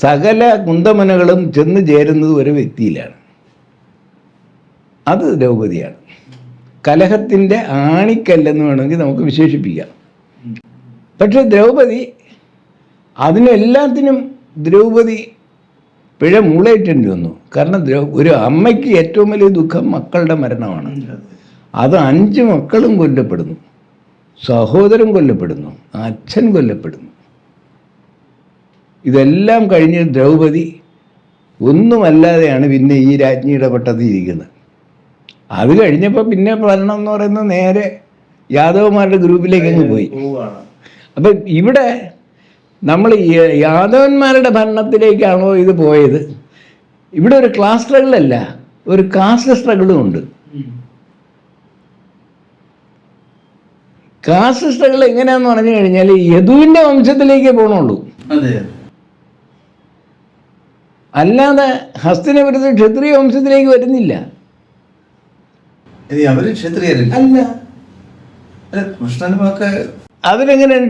സകല കുന്തമനകളും ചെന്ന് ചേരുന്നത് ഒരു വ്യക്തിയിലാണ്. അത് ദ്രൗപതിയാണ്. കലഹത്തിന്റെ ആണിക്കല്ലെന്ന് വേണമെങ്കിൽ നമുക്ക് വിശേഷിപ്പിക്കാം. പക്ഷെ ദ്രൗപദി അതിനെല്ലാത്തിനും ദ്രൗപദി പിഴ മൂളയിട്ടേണ്ടി വന്നു. കാരണം ഒരു അമ്മയ്ക്ക് ഏറ്റവും വലിയ ദുഃഖം മക്കളുടെ മരണമാണ്. അത് അഞ്ച് മക്കളും കൊല്ലപ്പെടുന്നു. സഹോദരൻ കൊല്ലപ്പെടുന്നു. അച്ഛൻ കൊല്ലപ്പെടുന്നു. ഇതെല്ലാം കഴിഞ്ഞ് ദ്രൗപദി ഒന്നുമല്ലാതെയാണ് പിന്നെ ഈ രാജ്ഞിയുടെ പട്ടത്തിൽ ഇരിക്കുന്നത്. അത് കഴിഞ്ഞപ്പോൾ പിന്നെ ഭരണം എന്ന് പറയുന്നത് നേരെ യാദവന്മാരുടെ ഗ്രൂപ്പിലേക്ക് അങ്ങ് പോയി. അപ്പം ഇവിടെ നമ്മൾ യാദവന്മാരുടെ ഭരണത്തിലേക്കാണോ ഇത് പോയത്? ഇവിടെ ഒരു ക്ലാസ് സ്ട്രഗിളല്ല ഒരു കാസ്റ്റ് സ്ട്രഗിളും ഉണ്ട്. കാസ്റ്റ് സ്ട്രഗിൾ എങ്ങനെയാന്ന് പറഞ്ഞു കഴിഞ്ഞാൽ യദുവിന്റെ വംശത്തിലേക്കേ പോകണുള്ളൂ അതെ. അല്ലാതെ ഹസ്തിനപുരത്ത് ക്ഷത്രിയ വംശത്തിലേക്ക് വരുന്നില്ല. അല്ല.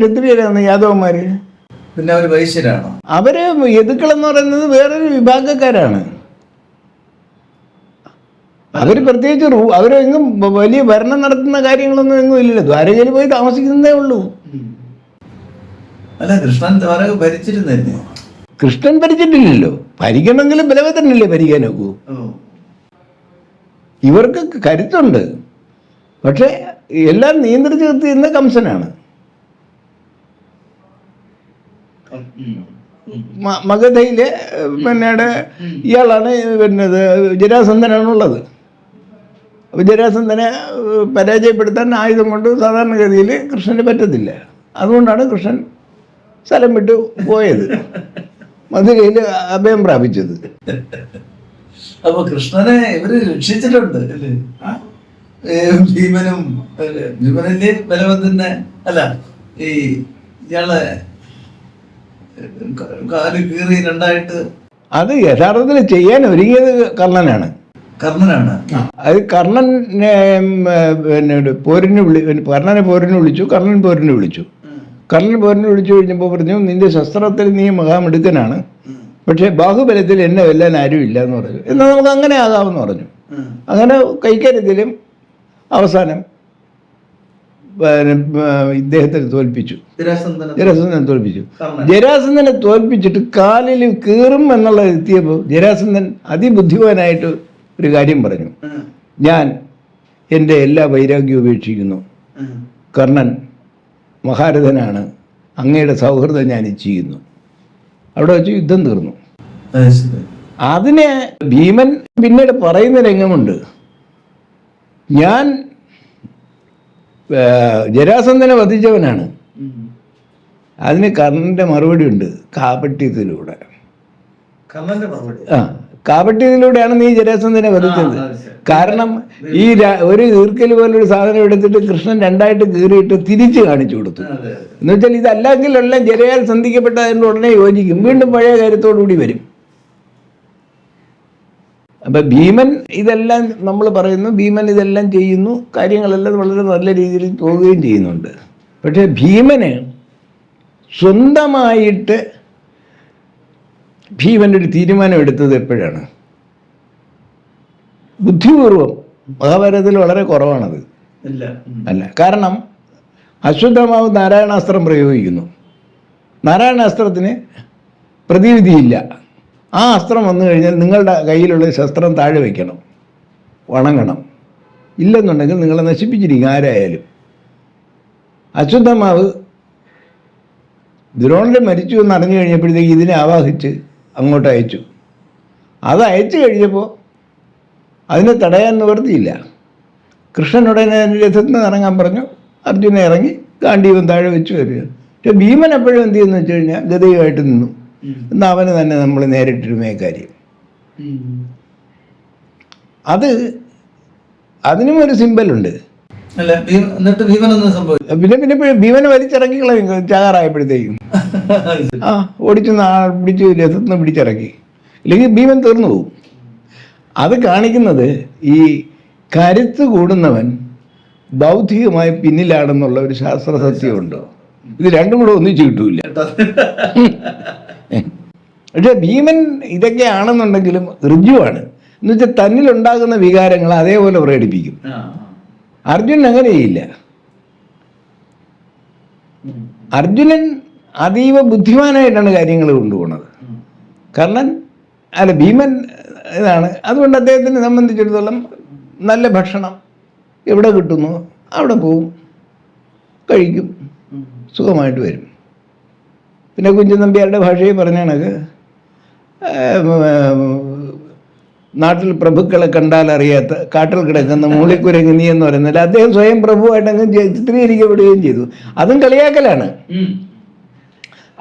ക്ഷത്രിയരാണ് യാദവന്മാര്? പിന്നെ അവർ വൈശ്യരാണോ? അവർ യദുക്കളെന്ന് പറയുന്നത് വേറൊരു വിഭാഗക്കാരാണ്. അവർ പ്രത്യേകിച്ച് റൂ അവരെങ്ങും വലിയ ഭരണം നടത്തുന്ന കാര്യങ്ങളൊന്നും എങ്ങും ഇല്ലല്ലോ. ദ്വാരകയിൽ പോയി താമസിക്കുന്നതേ ഉള്ളൂ. അല്ല കൃഷ്ണൻ ദ്വാരക ഭരിച്ചിരുന്നല്ലേ? കൃഷ്ണൻ ഭരിച്ചിട്ടില്ലല്ലോ. ഭരിക്കണമെങ്കിൽ ബലഭദ്രനല്ലേ ഭരിക്കാൻ നോക്കൂ ഇവർക്ക് കരുത്തുണ്ട്. പക്ഷെ എല്ലാം നിയന്ത്രിച്ച് നിർത്തിയിരുന്ന കംസനാണ്. മഗധയിലെ പിന്നെ പിന്നീട് ഇയാളാണ് ജരാസന്ധനാണ് ജരാസന്ധനാണുള്ളത്. അപ്പോൾ ജരാസന്ധനെ പരാജയപ്പെടുത്താൻ ആയുധം കൊണ്ട് സാധാരണഗതിയിൽ കൃഷ്ണന് പറ്റത്തില്ല. അതുകൊണ്ടാണ് കൃഷ്ണൻ സ്ഥലം വിട്ടു പോയത്. മധുരയിൽ അഭയം പ്രാപിച്ചത്. അപ്പൊ കൃഷ്ണനെ ഇവർ രക്ഷിച്ചിട്ടുണ്ട് അല്ലേ? ഭീമനും ഭീമനല്ലേ ബലവന്തന്നെ അല്ല ഈ ഇയാളെ കാൽ കീറി രണ്ടായിട്ട്. അത് യഥാർത്ഥത്തിൽ ചെയ്യാൻ ഒരുങ്ങിയത് കർണനാണ്. കർണനാണ്. അത് കർണൻ പിന്നെ പോരിനെ വിളി കർണനെ പോരിനെ വിളിച്ചു കർണൻ പോരിനെ വിളിച്ചു. കർണൻ പോരനെ വിളിച്ചു കഴിഞ്ഞപ്പോൾ പറഞ്ഞു നിന്റെ ശസ്ത്രത്തിൽ നീ മഹാമിടുക്കനാണ്. പക്ഷേ ബാഹുബലത്തിൽ എന്നെ വെല്ലാൻ ആരും ഇല്ല എന്ന് പറഞ്ഞു. എന്നാൽ നമുക്ക് അങ്ങനെ ആകാമെന്ന് പറഞ്ഞു. അങ്ങനെ കൈക്കരുതിലും അവസാനം ഇദ്ദേഹത്തെ തോൽപ്പിച്ചു. ജരാസന്ധനം തോൽപ്പിച്ചു. ജരാസന്ധനെ തോൽപ്പിച്ചിട്ട് കാലിൽ കീറും എന്നുള്ള എത്തിയപ്പോൾ ജരാസന്ധൻ അതിബുദ്ധിമാനായിട്ട് ഒരു കാര്യം പറഞ്ഞു. ഞാൻ എന്റെ എല്ലാ വൈരാഗ്യവും ഉപേക്ഷിക്കുന്നു. കർണൻ മഹാരഥനാണ്. അങ്ങയുടെ സൗഹൃദം ഞാൻ ചെയ്യുന്നു അവിടെ വെച്ച് യുദ്ധം തീർന്നു. അതിന് ഭീമൻ പിന്നീട് പറയുന്ന രംഗമുണ്ട്. ഞാൻ ജരാസന്ധനെ വധിച്ചവനാണ്. അതിന് കർണന്റെ മറുപടി ഉണ്ട് കാപട്യത്തിലൂടെ. ആ. കാപട്യത്തിലൂടെയാണ് നീ ജരാസന്ധനെ വധിച്ചത്. കാരണം ഈ ഒരു ഈർക്കൽ പോലൊരു സാധനം എടുത്തിട്ട് കൃഷ്ണൻ രണ്ടായിട്ട് കീറിയിട്ട് തിരിച്ചു കാണിച്ചു കൊടുത്തു. എന്ന് വെച്ചാൽ ഇതല്ലെങ്കിൽ എല്ലാം ജരയാൽ സന്ധിക്കപ്പെട്ടതിന്റെ ഉടനെ യോജിക്കും. വീണ്ടും പഴയ കാര്യത്തോടുകൂടി വരും. അപ്പൊ ഭീമൻ ഇതെല്ലാം നമ്മൾ പറയുന്നു. ഭീമൻ ഇതെല്ലാം ചെയ്യുന്നു. കാര്യങ്ങളെല്ലാം വളരെ നല്ല രീതിയിൽ പോവുകയും ചെയ്യുന്നുണ്ട്. പക്ഷേ ഭീമന് സ്വന്തമായിട്ട് ഭീമൻ ഒരു തീരുമാനം എടുത്തത് എപ്പോഴാണ്? ബുദ്ധിപൂർവം മഹാഭാരതത്തിൽ വളരെ കുറവാണത്. അല്ല. കാരണം അശ്വത്ഥമാവ് നാരായണാസ്ത്രം പ്രയോഗിക്കുന്നു. നാരായണാസ്ത്രത്തിന് പ്രതിവിധിയില്ല. ആ അസ്ത്രം വന്നു കഴിഞ്ഞാൽ നിങ്ങളുടെ കയ്യിലുള്ള ശസ്ത്രം താഴെ വയ്ക്കണം വണങ്ങണം ഇല്ലെന്നുണ്ടെങ്കിൽ നിങ്ങളെ നശിപ്പിച്ചിരിക്കും. ആരായാലും. അശ്വത്ഥമാവ് ദ്രോണർ മരിച്ചു എന്ന് അറിഞ്ഞു കഴിഞ്ഞപ്പോഴത്തേക്ക് ഇതിനെ ആവാഹിച്ച് അങ്ങോട്ട് അയച്ചു അത് അയച്ചു കഴിഞ്ഞപ്പോൾ അതിനെ തടയാൻ നിവർത്തിയില്ല. കൃഷ്ണനുടനെ രഥത്തിൽ നിന്ന് ഇറങ്ങാൻ പറഞ്ഞു. അർജുനെ ഇറങ്ങി ഗാന്ധിവൻ താഴെ വെച്ച് വരിക. പക്ഷെ ഭീമൻ എപ്പോഴും എന്ത് ചെയ്യുന്നു വെച്ച് കഴിഞ്ഞാൽ ഗതയുമായിട്ട് നിന്നു. എന്നാൽ അവന് തന്നെ നമ്മൾ നേരിട്ടിരുമേ കാര്യം അത് അതിനും ഒരു സിമ്പലുണ്ട് അല്ല ഭീമൻ എന്നിട്ട് ഭീമനൊന്നും സംഭവിച്ചു പിന്നെ പിന്നെ ഭീമനെ വലിച്ചിറക്കി കളയും ചാകാറായപ്പോഴത്തേക്കും. ആ ഓടിച്ചെന്ന് ആ പിടിച്ച് രഥത്തിൽ നിന്ന് പിടിച്ചിറക്കി. ഇല്ലെങ്കിൽ ഭീമൻ തീർന്നു പോകും. അത് കാണിക്കുന്നത് ഈ കരുത്ത് കൂടുന്നവൻ ബൗദ്ധികമായി പിന്നിലാണെന്നുള്ള ഒരു ശാസ്ത്ര സത്യമുണ്ട് ഇത് രണ്ടും കൂടെ ഒന്നിച്ച് കിട്ടൂല പക്ഷെ ഭീമൻ ഇതൊക്കെ ആണെന്നുണ്ടെങ്കിലും ഋജുവാണ്. എന്നുവെച്ചാൽ തന്നിലുണ്ടാകുന്ന വികാരങ്ങൾ അതേപോലെ പ്രകടിപ്പിക്കും. അർജുനൻ അങ്ങനെയില്ല. അർജുനൻ അതീവ ബുദ്ധിമാനായിട്ടാണ് കാര്യങ്ങൾ കൊണ്ടുപോകുന്നത്. കർണൻ അല്ല ഭീമൻ ഇതാണ് അതുകൊണ്ട് അദ്ദേഹത്തിനെ സംബന്ധിച്ചിടത്തോളം നല്ല ഭക്ഷണം എവിടെ കിട്ടുന്നു അവിടെ പോവും കഴിക്കും സുഖമായിട്ട് വരും പിന്നെ കുഞ്ചൻ നമ്പ്യാരുടെ ഭാഷയിൽ പറഞ്ഞ നാട്ടിൽ പ്രഭുക്കളെ കണ്ടാൽ അറിയാത്ത കാട്ടിൽ കിടക്കുന്ന മൂളിക്കുരങ്ങ് നീ എന്ന് പറയുന്നില്ല അദ്ദേഹം സ്വയം പ്രഭുവായിട്ടങ്ങ് ചിത്രീകരിക്കപ്പെടുകയും ചെയ്തു അതും കളിയാക്കലാണ്.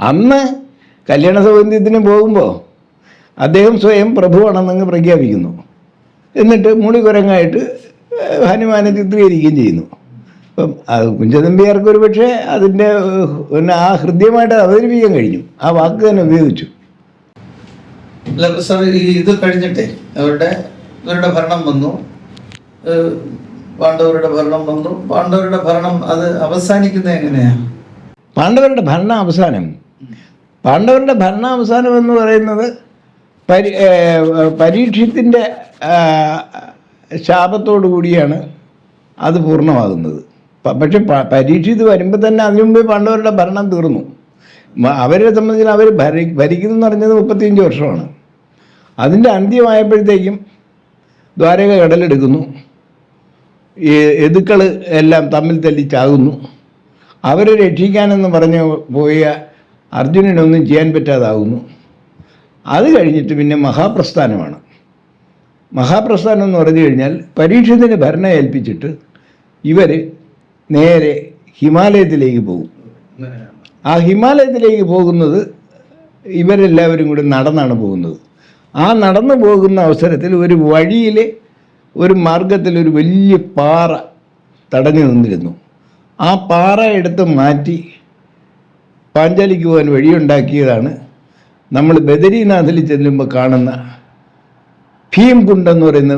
അന്ന് കല്യാണ സൗകര്യത്തിന് പോകുമ്പോൾ അദ്ദേഹം സ്വയം പ്രഭുവാണെന്നങ്ങ് പ്രഖ്യാപിക്കുന്നു. എന്നിട്ട് മൂളിക്കുരങ്ങായിട്ട് ഏഹ്, ഹനുമാനെ ചിത്രീകരിക്കുകയും ചെയ്യുന്നു. അപ്പം അത് കുഞ്ചതമ്പിയാർക്ക് ഒരു പക്ഷേ അതിന്റെ പിന്നെ ആ ഹൃദ്യമായിട്ട് അവതരിപ്പിക്കാൻ കഴിഞ്ഞു. ആ വാക്ക് തന്നെ ഉപയോഗിച്ചു. സാർ ഈ ഇത് കഴിഞ്ഞിട്ടേ അവരുടെ ഇവരുടെ ഭരണം വന്നു. പാണ്ഡവരുടെ ഭരണം വന്നു. പാണ്ഡവരുടെ ഭരണം അത് അവസാനിക്കുന്നത് എങ്ങനെയാണ് പാണ്ഡവരുടെ ഭരണ അവസാനം പാണ്ഡവരുടെ ഭരണാവസാനം എന്ന് പറയുന്നത് പരി പരീക്ഷത്തിന്റെ ശാപത്തോടു കൂടിയാണ് അത് പൂർണമാകുന്നത്. പക്ഷെ പരീക്ഷിത് വരുമ്പോൾ തന്നെ അതിനു മുമ്പേ പാണ്ഡവരുടെ ഭരണം തീർന്നു. അവരെ സംബന്ധിച്ച് അവർ ഭരി ഭരിക്കുന്നു പറഞ്ഞത് മുപ്പത്തിയഞ്ച് വർഷമാണ്. അതിന്റെ അന്ത്യമായപ്പോഴത്തേക്കും ദ്വാരക കടലെടുക്കുന്നു. എതുക്കൾ എല്ലാം തമ്മിൽ തല്ലിച്ചാകുന്നു അവരെ രക്ഷിക്കാനെന്ന് പറഞ്ഞ് പോയ അർജുനനൊന്നും ചെയ്യാൻ പറ്റാതാകുന്നു അത് കഴിഞ്ഞിട്ട് പിന്നെ മഹാപ്രസ്ഥാനമാണ്. മഹാപ്രസ്ഥാനം എന്ന് പറഞ്ഞു കഴിഞ്ഞാൽ പരീക്ഷത്തിന് ഭരണം ഏൽപ്പിച്ചിട്ട് ഇവർ നേരെ ഹിമാലയത്തിലേക്ക് പോകും. ആ ഹിമാലയത്തിലേക്ക് പോകുന്നത് ഇവരെല്ലാവരും കൂടി നടന്നാണ് പോകുന്നത്. ആ നടന്നു പോകുന്ന അവസരത്തിൽ ഒരു വഴിയിൽ ഒരു മാർഗത്തിൽ ഒരു വലിയ പാറ തടഞ്ഞു നിന്നിരുന്നു. ആ പാറ എടുത്ത് മാറ്റി പാഞ്ചാലിക്ക് പോകാൻ വഴിയുണ്ടാക്കിയതാണ് നമ്മൾ ബദരീനാഥിൽ ചെല്ലുമ്പോൾ കാണുന്ന ഭീംകുണ്ട് എന്ന് പറയുന്ന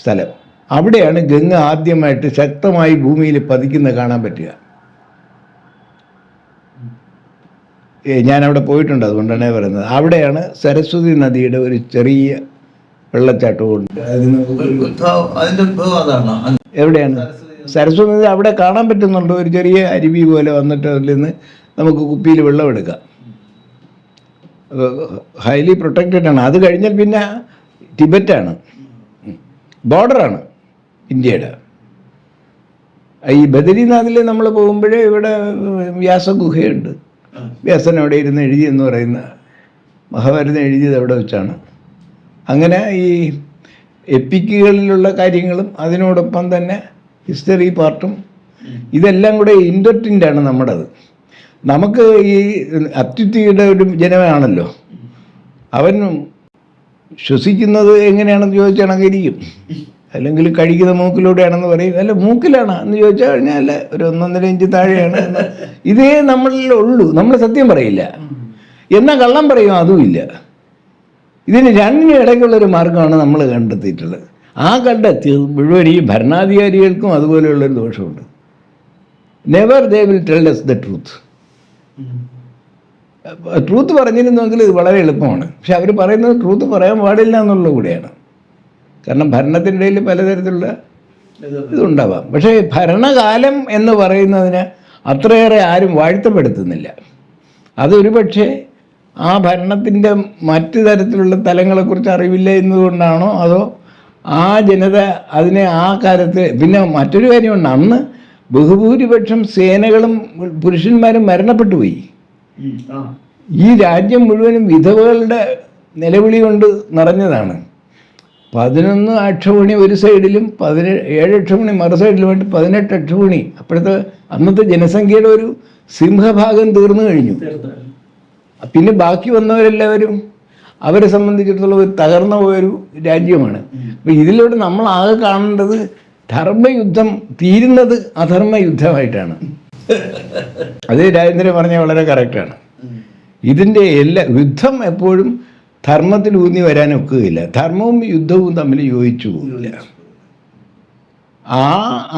സ്ഥലം. അവിടെയാണ് ഗംഗ ആദ്യമായിട്ട് ശക്തമായി ഭൂമിയിൽ പതിക്കുന്ന കാണാൻ പറ്റുക. ഞാനവിടെ ഞാൻ അവിടെ പോയിട്ടുണ്ട് അതുകൊണ്ടാണ് പറയുന്നത്. അവിടെയാണ് സരസ്വതി നദിയുടെ ഒരു ചെറിയ വെള്ളച്ചാട്ടമുണ്ട് എവിടെയാണ്? സരസ്വതി നദി അവിടെ കാണാൻ പറ്റുന്നുണ്ട്. ഒരു ചെറിയ അരുവി പോലെ വന്നിട്ട് അതിൽ നിന്ന് നമുക്ക് കുപ്പിയിൽ വെള്ളം എടുക്കാം. ഹൈലി പ്രൊട്ടക്റ്റഡ് ആണ്. അത് കഴിഞ്ഞാൽ പിന്നെ ടിബറ്റാണ്. ബോർഡറാണ് ഇന്ത്യയുടെ. ഈ ബദരീനാഥിൽ നമ്മൾ പോകുമ്പോഴേ ഇവിടെ വ്യാസഗുഹയുണ്ട്. വ്യാസൻ അവിടെ ഇരുന്ന് എഴുതിയെന്ന് പറയുന്ന മഹാഭാരതം എഴുതിയത് അവിടെ വെച്ചാണ്. അങ്ങനെ ഈ എപ്പിക്കുകളിലുള്ള കാര്യങ്ങളും അതിനോടൊപ്പം തന്നെ ഹിസ്റ്ററി പാർട്ടും ഇതെല്ലാം കൂടെ ഇൻഡർട്ടിന്റാണ് നമ്മുടേത്. നമുക്ക് ഈ അത്യുത്തിയുടെ ഒരു ജനമാണല്ലോ. അവൻ ശ്വസിക്കുന്നത് എങ്ങനെയാണെന്ന് ചോദിച്ചാണെങ്കിൽ ഇരിക്കും. അല്ലെങ്കിൽ കഴിക്കുന്ന മൂക്കിലൂടെയാണെന്ന് പറയും. അല്ല മൂക്കിലാണ് എന്ന് ചോദിച്ചാൽ കഴിഞ്ഞാൽ അല്ല ഒരു ഒന്നൊന്നര ഇഞ്ച് താഴെയാണ് ഇതേ നമ്മളിൽ ഉള്ളൂ. നമ്മൾ സത്യം പറയില്ല. എന്നാൽ കള്ളം പറയും അതുമില്ല ഇതിന് രണ്ടിനും ഇടയ്ക്കുള്ള ഒരു മാർഗമാണ് നമ്മൾ കണ്ടെത്തിയിട്ടുള്ളത്. ആ കണ്ടെത്തി മുഴുവൻ ഈ ഭരണാധികാരികൾക്കും അതുപോലെയുള്ളൊരു ദോഷമുണ്ട്. Never they will tell us the truth truth പറഞ്ഞിരുന്നെങ്കിൽ ഇത് വളരെ എളുപ്പമാണ്. പക്ഷെ അവർ പറയുന്നത് ട്രൂത്ത് പറയാൻ പാടില്ല എന്നുള്ള കൂടെയാണ്. കാരണം ഭരണത്തിന്റെ ഇടയിൽ പലതരത്തിലുള്ള ഇതുണ്ടാവാം. പക്ഷേ ഭരണകാലം എന്ന് പറയുന്നതിന് അത്രയേറെ ആരും വാഴ്ത്തപ്പെടുത്തുന്നില്ല. അതൊരു പക്ഷേ ആ ഭരണത്തിന്റെ മറ്റു തരത്തിലുള്ള തലങ്ങളെക്കുറിച്ച് അറിവില്ല എന്നതുകൊണ്ടാണോ അതോ ആ ജനത അതിനെ ആ കാലത്ത് പിന്നെ മറ്റൊരു കാര്യമുണ്ട് അന്ന് ബഹുഭൂരിപക്ഷം സേനകളും പുരുഷന്മാരും മരണപ്പെട്ടു പോയി. ഈ രാജ്യം മുഴുവനും വിധവകളുടെ നിലവിളി കൊണ്ട് നിറഞ്ഞതാണ്. പതിനൊന്ന് അക്ഷമണി ഒരു സൈഡിലും പതിനേഴ് ഏഴ് അക്ഷമണി മറു സൈഡിലുമായിട്ട് പതിനെട്ട് അക്ഷമണി അപ്പോഴത്തെ അന്നത്തെ ജനസംഖ്യയുടെ ഒരു സിംഹഭാഗം തീർന്നു കഴിഞ്ഞു. പിന്നെ ബാക്കി വന്നവരെല്ലാവരും അവരെ സംബന്ധിച്ചിടത്തോളം ഒരു തകർന്നു പോയൊരു രാജ്യമാണ്. അപ്പം ഇതിലൂടെ നമ്മൾ ആകെ കാണേണ്ടത് ധർമ്മയുദ്ധം തീരുന്നത് അധർമ്മയുദ്ധമായിട്ടാണ്. അത് രാജേന്ദ്രൻ പറഞ്ഞ വളരെ കറക്റ്റാണ് ഇതിന്റെ എല്ലാ യുദ്ധം എപ്പോഴും ധർമ്മത്തിൽ ഊന്നി വരാൻ ഒക്കുകയില്ല ധർമ്മവും യുദ്ധവും തമ്മിൽ യോജിച്ചു പോകില്ല ആ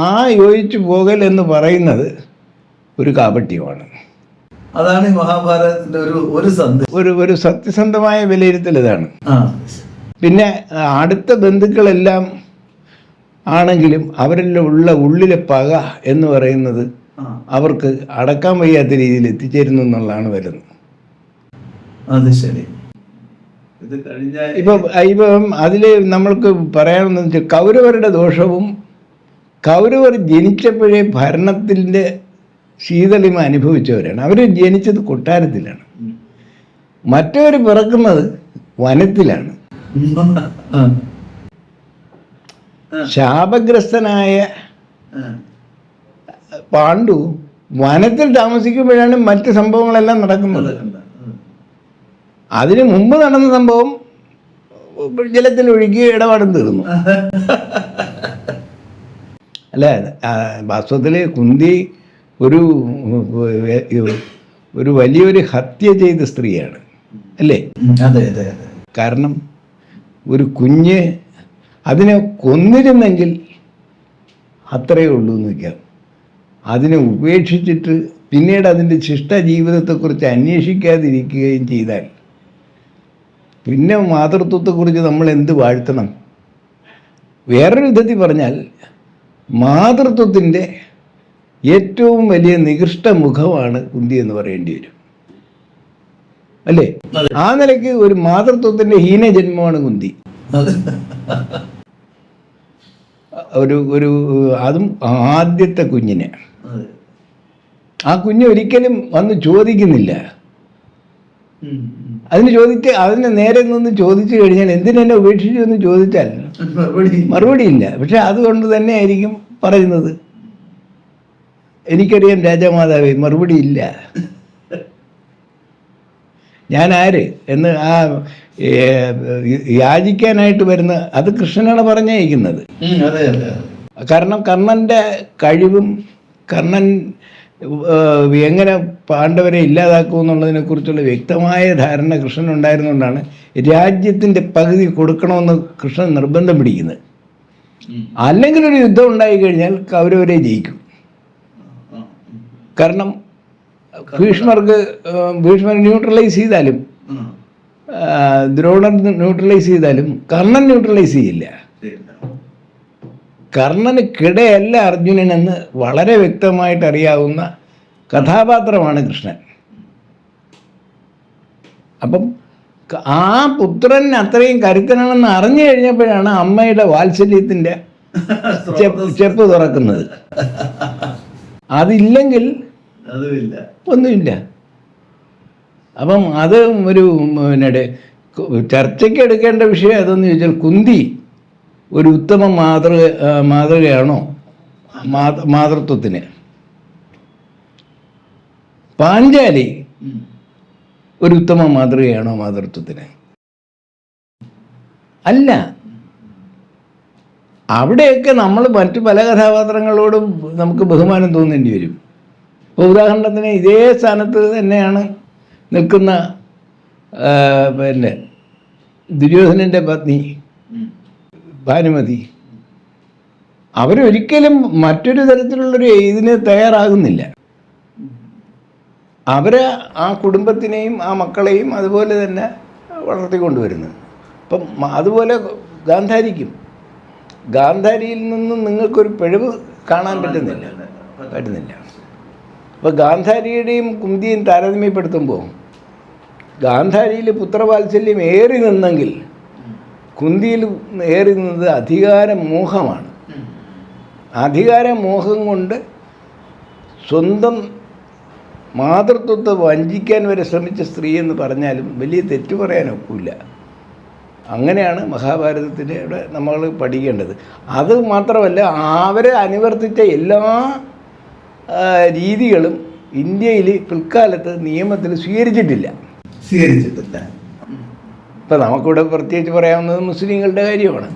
ആ യോജിച്ചു പോകൽ എന്ന് പറയുന്നത് ഒരു കാപട്യമാണ്. അതാണ് ഈ മഹാഭാരതത്തിന്റെ ഒരു ഒരു ഒരു ഒരു സത്യസന്ധമായ വിലയിരുത്തൽ ഇതാണ്. പിന്നെ അടുത്ത ബന്ധുക്കളെല്ലാം ആണെങ്കിലും അവരെല്ലാം ഉള്ള ഉള്ളിലെ പക എന്ന് പറയുന്നത് അവർക്ക് അടക്കാൻ വയ്യാത്ത രീതിയിൽ എത്തിച്ചേരുന്നു എന്നുള്ളതാണ് വരുന്നത്. അത് ശരി. ഇത് കഴിഞ്ഞ ഇപ്പൊ ഇപ്പം അതിൽ നമ്മൾക്ക് പറയാമെന്ന് വെച്ചാൽ കൗരവരുടെ ദോഷവും കൗരവർ ജനിച്ചപ്പോഴേ ഭരണത്തിന്റെ ശീതളിമ അനുഭവിച്ചവരാണ്. അവർ ജനിച്ചത് കൊട്ടാരത്തിലാണ്. മറ്റവർ പിറക്കുന്നത് വനത്തിലാണ്. ശാപഗ്രസ്തനായ. പാണ്ഡു വനത്തിൽ താമസിക്കുമ്പോഴാണ് മറ്റ് സംഭവങ്ങളെല്ലാം നടക്കുന്നത്. അതിനു മുമ്പ് നടന്ന സംഭവം ജലത്തിൽ ഒഴുകി ഇടപാടും തീർന്നു. അല്ല? വാസ്തവത്തിൽ കുന്തി ഒരു ഒരു വലിയൊരു ഹത്യ ചെയ്ത സ്ത്രീയാണ്. അല്ലേ? അതെ അതെ. കാരണം ഒരു കുഞ്ഞ് അതിനെ കൊന്നിരുന്നെങ്കിൽ അത്രയേ ഉള്ളൂ എന്ന് വയ്ക്കാം. അതിനെ ഉപേക്ഷിച്ചിട്ട് പിന്നീട് അതിന്റെ ശിഷ്ട ജീവിതത്തെക്കുറിച്ച് അന്വേഷിക്കാതിരിക്കുകയും ചെയ്താൽ പിന്നെ മാതൃത്വത്തെക്കുറിച്ച് നമ്മൾ എന്ത് വാഴ്ത്തണം? വേറൊരു വിധത്തിൽ പറഞ്ഞാൽ മാതൃത്വത്തിന്റെ ഏറ്റവും വലിയ നികൃഷ്ട മുഖമാണ് കുന്തി എന്ന് പറയേണ്ടി വരും. അല്ലേ. ആ നിലയ്ക്ക് ഒരു മാതൃത്വത്തിന്റെ ഹീനജന്മമാണ് കുന്തി. ഒരു ഒരു അതും ആദ്യത്തെ കുഞ്ഞിനെ. ആ കുഞ്ഞ് ഒരിക്കലും വന്ന് ചോദിക്കുന്നില്ല. അതിന് ചോദിച്ച് അതിന് നേരെ നിന്ന് ചോദിച്ചു കഴിഞ്ഞാൽ എന്തിനെന്നെ ഉപേക്ഷിച്ചു എന്ന് ചോദിച്ചാൽ മറുപടി ഇല്ല. പക്ഷെ അതുകൊണ്ട് തന്നെ ആയിരിക്കും പറയുന്നത്. എനിക്കറിയാം രാജമാതാവേ മറുപടി ഇല്ല. ഞാൻ ആര് എന്ന് ആ യാചിക്കാനായിട്ട് വരുന്ന അത് കൃഷ്ണനാണ് പറഞ്ഞയക്കുന്നത്. കാരണം കർണന്റെ കഴിവും കർണൻ എങ്ങനെ പാണ്ഡവരെ ഇല്ലാതാക്കും എന്നുള്ളതിനെ കുറിച്ചുള്ള വ്യക്തമായ ധാരണ കൃഷ്ണൻ ഉണ്ടായിരുന്നുകൊണ്ടാണ് രാജ്യത്തിന്റെ പകുതി കൊടുക്കണമെന്ന് കൃഷ്ണൻ നിർബന്ധം പിടിക്കുന്നത്. അല്ലെങ്കിൽ ഒരു യുദ്ധം ഉണ്ടായി കഴിഞ്ഞാൽ കൗരവരെ ജയിക്കും. കാരണം ഭീഷ്മർക്ക് ഭീഷ്മർ ന്യൂട്രലൈസ് ചെയ്താലും. ദ്രോണർ ന്യൂട്രലൈസ് ചെയ്താലും കർണൻ ന്യൂട്രലൈസ് ചെയ്യില്ല. കർണന് കിടയല്ല അർജുനനെന്ന് വളരെ വ്യക്തമായിട്ട് അറിയാവുന്ന കഥാപാത്രമാണ് കൃഷ്ണൻ അപ്പം ആ പുത്രൻ അത്രയും കരുത്തനാണെന്ന് അറിഞ്ഞു കഴിഞ്ഞപ്പോഴാണ് അമ്മയുടെ വാത്സല്യത്തിന്റെ ചെപ്പ് തുറക്കുന്നത് അതില്ലെങ്കിൽ അതുമില്ല. ഒന്നുമില്ല. അപ്പം അത് ഒരു പിന്നെ ചർച്ചയ്ക്ക് എടുക്കേണ്ട വിഷയം ഏതെന്ന് ചോദിച്ചാൽ കുന്തി ഒരു ഉത്തമ മാതൃ മാതൃകയാണോ? മാത- മാതൃത്വത്തിന്. പാഞ്ചാലി ഒരു ഉത്തമ മാതൃകയാണോ മാതൃത്വത്തിന്? അല്ല. അവിടെയൊക്കെ നമ്മൾ മറ്റു പല കഥാപാത്രങ്ങളോടും നമുക്ക് ബഹുമാനം തോന്നേണ്ടി വരും. ഇപ്പോൾ ഉദാഹരണത്തിന് ഇതേ സ്ഥാനത്ത് തന്നെയാണ് നിൽക്കുന്ന പിന്നെ ദുര്യോധനന്റെ പത്നി. ഭാനുമതി. അവരൊരിക്കലും മറ്റൊരു തരത്തിലുള്ളൊരു ഇതിന് തയ്യാറാകുന്നില്ല. അവർ ആ കുടുംബത്തിനെയും ആ മക്കളെയും അതുപോലെ തന്നെ വളർത്തിക്കൊണ്ടുവരുന്നത്. അപ്പം അതുപോലെ ഗാന്ധാരിക്കും. ഗാന്ധാരിയിൽ നിന്നും നിങ്ങൾക്കൊരു പിഴവ് കാണാൻ പറ്റുന്നില്ല. പറ്റുന്നില്ല. അപ്പോൾ ഗാന്ധാരിയുടെയും കുന്തിയും താരതമ്യപ്പെടുത്തുമ്പോൾ ഗാന്ധാരിയിൽ പുത്രവാത്സല്യം ഏറി നിന്നെങ്കിൽ കുന്തിയിൽ ഏറി നിന്നത് അധികാരമോഹമാണ്. അധികാരമോഹം അധികാര മോഹം കൊണ്ട് സ്വന്തം മാതൃത്വത്തെ വഞ്ചിക്കാൻ വരെ ശ്രമിച്ച സ്ത്രീ എന്ന് പറഞ്ഞാലും വലിയ തെറ്റു പറയാനൊക്കില്ല. അങ്ങനെയാണ് മഹാഭാരതത്തിന്റെ നമ്മൾ പഠിക്കേണ്ടത്. അത് മാത്രമല്ല അവരെ അനുവർത്തിച്ച എല്ലാ രീതികളും ഇന്ത്യയിൽ പിൽക്കാലത്ത് നിയമത്തിൽ സ്വീകരിച്ചിട്ടില്ല. സ്വീകരിച്ചിട്ടില്ല. ഇപ്പം നമുക്കിവിടെ പ്രത്യേകിച്ച് പറയാവുന്നത് മുസ്ലിങ്ങളുടെ കാര്യമാണ്.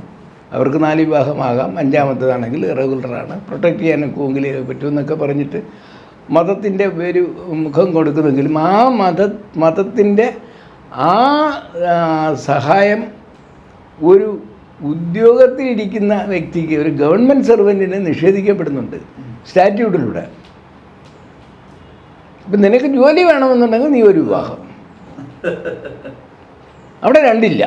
അവർക്ക് നാല് വിവാഹമാകാം അഞ്ചാമത്തേതാണെങ്കിൽ റെഗുലറാണ്. പ്രൊട്ടക്റ്റ് ചെയ്യാൻ കൂങ്കിലേ പറ്റുമെന്നൊക്കെ പറഞ്ഞിട്ട് മതത്തിന്റെ ഒരു മുഖം കൊടുക്കുമെങ്കിലും ആ മത മതത്തിന്റെ ആ ആ, സഹായം ഒരു ഉദ്യോഗത്തിലിരിക്കുന്ന വ്യക്തിക്ക് ഒരു ഗവൺമെന്റ് സർവന്റിന് നിഷേധിക്കപ്പെടുന്നുണ്ട്. സ്റ്റാറ്റ്യൂട്ടിലൂടെ. ഇപ്പം നിനക്ക് ജോലി വേണമെന്നുണ്ടെങ്കിൽ നീ ഒരു വിവാഹം. അവിടെ രണ്ടില്ല.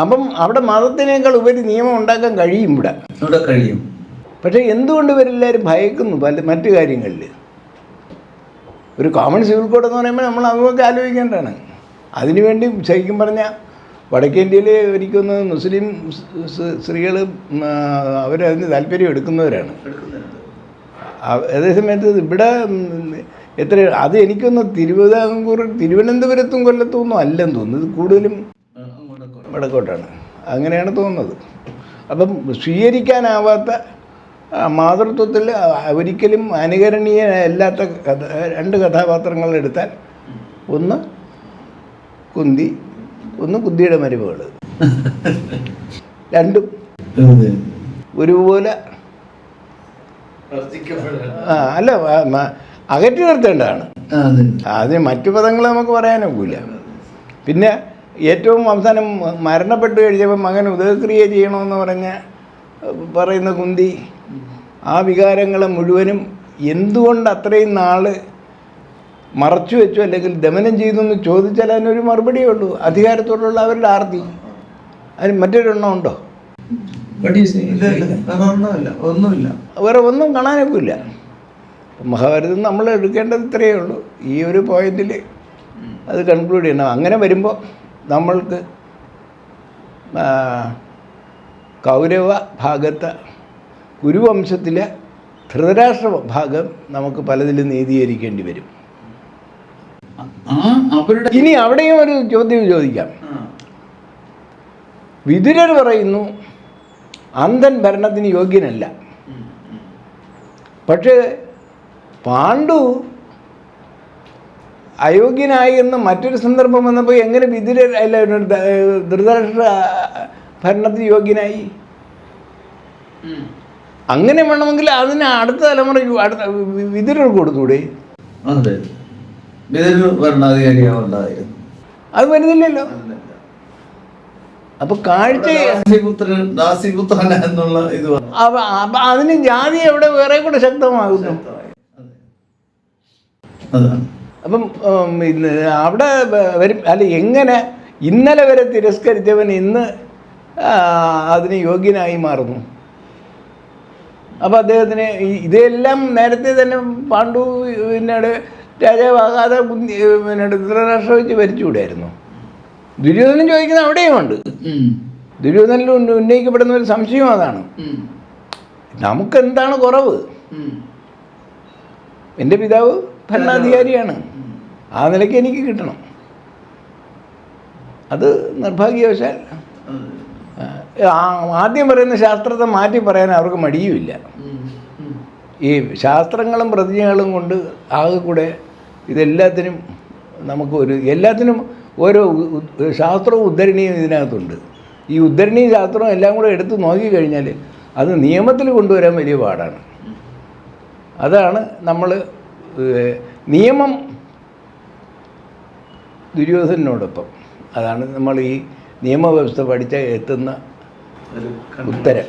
അപ്പം അവിടെ മതത്തിനേക്കാൾ ഉപരി നിയമം ഉണ്ടാക്കാൻ കഴിയും ഇവിടെ. ഇവിടെ കഴിയും. പക്ഷേ എന്തുകൊണ്ട് ഇവരെല്ലാവരും ഭയക്കുന്നു? പല മറ്റു കാര്യങ്ങളിൽ ഒരു കോമൺ സിവിൽ കോഡ് എന്ന് പറയുമ്പോൾ നമ്മൾ അതുമൊക്കെ ആലോചിക്കേണ്ടതാണ്. അതിനുവേണ്ടി ശരിക്കും പറഞ്ഞാൽ വടക്കേന്ത്യയിൽ ഒരിക്കൊന്ന് മുസ്ലിം സ്ത്രീകൾ അവരതിന് താല്പര്യം എടുക്കുന്നവരാണ്. അതേസമയത്ത് ഇവിടെ എത്ര അത് എനിക്കൊന്ന് തിരുവിതാംകൂർ തിരുവനന്തപുരത്തും കൊല്ലത്തും ഒന്നും അല്ലെന്ന് തോന്നുന്നു. ഇത് കൂടുതലും വടക്കോട്ടാണ്. അങ്ങനെയാണ് തോന്നുന്നത്. അപ്പം സ്വീകരിക്കാനാവാത്ത മാതൃത്വത്തിൽ ഒരിക്കലും അനുകരണീയ അല്ലാത്ത കഥ രണ്ട് കഥാപാത്രങ്ങൾ എടുത്താൽ ഒന്ന് കുന്തി ഒന്ന് കുന്തിയുടെ മരുമകൾ രണ്ടും. ഒരുപോലെ അല്ല അകറ്റി നിർത്തേണ്ടതാണ്. അത്. അതിന് മറ്റു പദങ്ങൾ നമുക്ക് പറയാനൊക്കില്ല പിന്നെ ഏറ്റവും അവസാനം മരണപ്പെട്ടു കഴിഞ്ഞപ്പം മകൻ ഉദയക്രിയ ചെയ്യണമെന്ന് പറഞ്ഞ പറയുന്ന കുന്തി ആ വികാരങ്ങളെ മുഴുവനും എന്തുകൊണ്ട് അത്രയും നാൾ മറച്ചു വെച്ചു? അല്ലെങ്കിൽ ദമനം ചെയ്തു എന്ന് ചോദിച്ചാൽ അതിനൊരു മറുപടിയേ ഉള്ളൂ. അധികാരത്തോടുള്ള അവരുടെ ആർത്തി. അതിന് മറ്റൊരെണ്ണം ഉണ്ടോ? ഒന്നുമില്ല. വേറെ ഒന്നും കാണാനൊക്കില്ല. മഹാഭാരതം നമ്മൾ എടുക്കേണ്ടത് ഇത്രയേ ഉള്ളൂ. ഈ ഒരു പോയിന്റിൽ അത് കൺക്ലൂഡ് ചെയ്യണം. അങ്ങനെ വരുമ്പോൾ നമ്മൾക്ക് കൗരവ ഭാഗത്ത് കുരുവംശത്തിലെ ധൃതരാഷ്ട്ര ഭാഗം നമുക്ക് പലതിലും നീതീകരിക്കേണ്ടി വരും. ആ അവരുടെ ഇനി അവിടെയും ഒരു ചോദ്യം ചോദിക്കാം. വിതുരർ പറയുന്നു അന്ധൻ ഭരണത്തിന് യോഗ്യനല്ല. പക്ഷേ പാണ്ഡു അയോഗ്യനായി എന്ന് മറ്റൊരു സന്ദർഭം വന്നപ്പോൾ എങ്ങനെ വിതുര അല്ല ധൃതരാഷ്ട്ര ഭരണത്തിന് യോഗ്യനായി? അങ്ങനെ വേണമെങ്കിൽ അതിന് അടുത്ത തലമുറ അടുത്ത വിതുരർ കൊടുത്തൂടെ? അത്. വരുന്നില്ലല്ലോ. അപ്പോൾ കാഴ്ച എന്നുള്ള ഇത് അപ്പൊ അതിന് ജാതി അവിടെ വേറെ കൂടെ ശക്തമാകുന്നു? അപ്പം അവിടെ വരും അല്ല എങ്ങനെ ഇന്നലെ വരെ തിരസ്കരിച്ചവൻ ഇന്ന് അതിന് യോഗ്യനായി മാറുന്നു? അപ്പം അദ്ദേഹത്തിന് ഇതെല്ലാം നേരത്തെ തന്നെ പാണ്ഡു പിന്നീട് രാജാവാകാതെ പിന്നീട് ധൃതരാഷ്ട്രം വെച്ച് ഭരിച്ചുകൂടായിരുന്നു? ദുര്യോധനൻ ചോദിക്കുന്ന അവിടെയുമുണ്ട്. ദുര്യോധനിൽ ഉന്ന- ഉന്നയിക്കപ്പെടുന്ന ഒരു സംശയം അതാണ്. നമുക്ക് നമുക്കെന്താണ് കുറവ്. എന്റെ പിതാവ് ഭരണാധികാരിയാണ്. ആ നിലയ്ക്ക് എനിക്ക് കിട്ടണം. അത് നിർഭാഗ്യവശാൽ ആദ്യം പറയുന്ന ശാസ്ത്രത്തെ മാറ്റി പറയാൻ അവർക്ക് മടിയുമില്ല. ഈ ശാസ്ത്രങ്ങളും പ്രതിജ്ഞകളും കൊണ്ട് ആകെ കൂടെ ഇതെല്ലാത്തിനും നമുക്ക് ഒരു എല്ലാത്തിനും ഓരോ ശാസ്ത്രവും ഉദ്ധരണിയും ഇതിനകത്തുണ്ട്. ഈ ഉദ്ധരണിയും ശാസ്ത്രവും എല്ലാം കൂടെ എടുത്ത് നോക്കിക്കഴിഞ്ഞാൽ അത് നിയമത്തിൽ കൊണ്ടുവരാൻ വലിയ പാടാണ്. അതാണ് നമ്മൾ നിയമം ദുര്യോധനോടൊപ്പം അതാണ് നമ്മൾ ഈ നിയമവ്യവസ്ഥ പഠിച്ച എത്തുന്ന ഉത്തരം.